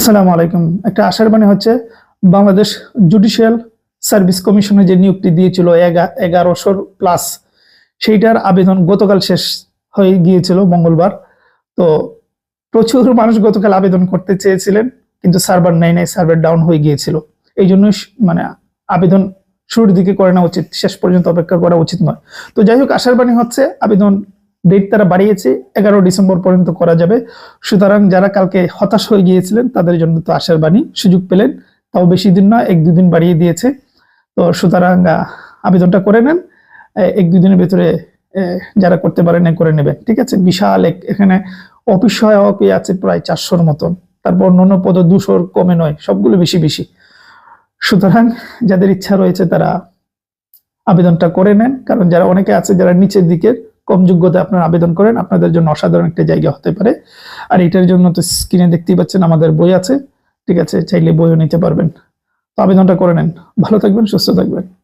আসসালামু আলাইকুম। একটা আশার বাণী হচ্ছে, বাংলাদেশ জুডিশিয়াল সার্ভিস কমিশনে যে নিয়োগটি দিয়েছিল এগা- এগারোশোর প্লাস সেইটার আবেদন গতকাল শেষ হয়ে গিয়েছিল মঙ্গলবার। তো প্রচুর মানুষ গতকাল আবেদন করতে চেয়েছিলেন, কিন্তু সার্ভার নেই নাই, সার্ভার ডাউন হয়ে গিয়েছিল। এই জন্য মানে আবেদন শুরুর দিকে করে নেওয়া উচিত, শেষ পর্যন্ত অপেক্ষা করা উচিত নয়। তো যাই হোক, আশার বাণী হচ্ছে, আবেদন ডেট তারা বাড়িয়েছে, এগারো ডিসেম্বর পর্যন্ত করা যাবে। সুতরাং যারা কালকে হতাশ হয়ে গিয়েছিলেন, তাদের জন্য তো আশার বাণী, সুযোগ পেলেন। তাও বেশি দিন নয়, এক দুদিন বাড়িয়ে দিয়েছে। তো সুতরাং আবেদনটা করে নেন। এক দুদিনের ভেতরে যারা করতে পারেন করে নেবেন। ঠিক আছে? বিশাল এক, এখানে অফিস সহায়কই আছে প্রায় চারশোর মতন। তারপর অন্যান্য পদ দুশোর কমে নয়, সবগুলো বেশি বেশি। সুতরাং যাদের ইচ্ছা রয়েছে, তারা আবেদনটা করে নেন। কারণ যারা অনেকে আছে, যারা নিচের দিকের কম যোগ্যতা আপনারা আবেদন করেন, আপনাদের জন্য অসাধারণ একটা জায়গা হতে পারে। আর এটার জন্য তো স্ক্রিনে দেখতেই পাচ্ছেন আমাদের বই আছে, ঠিক আছে? চাইলে বইও নিতে পারবেন। তো আবেদনটা করে নেন। ভালো থাকবেন, সুস্থ থাকবেন।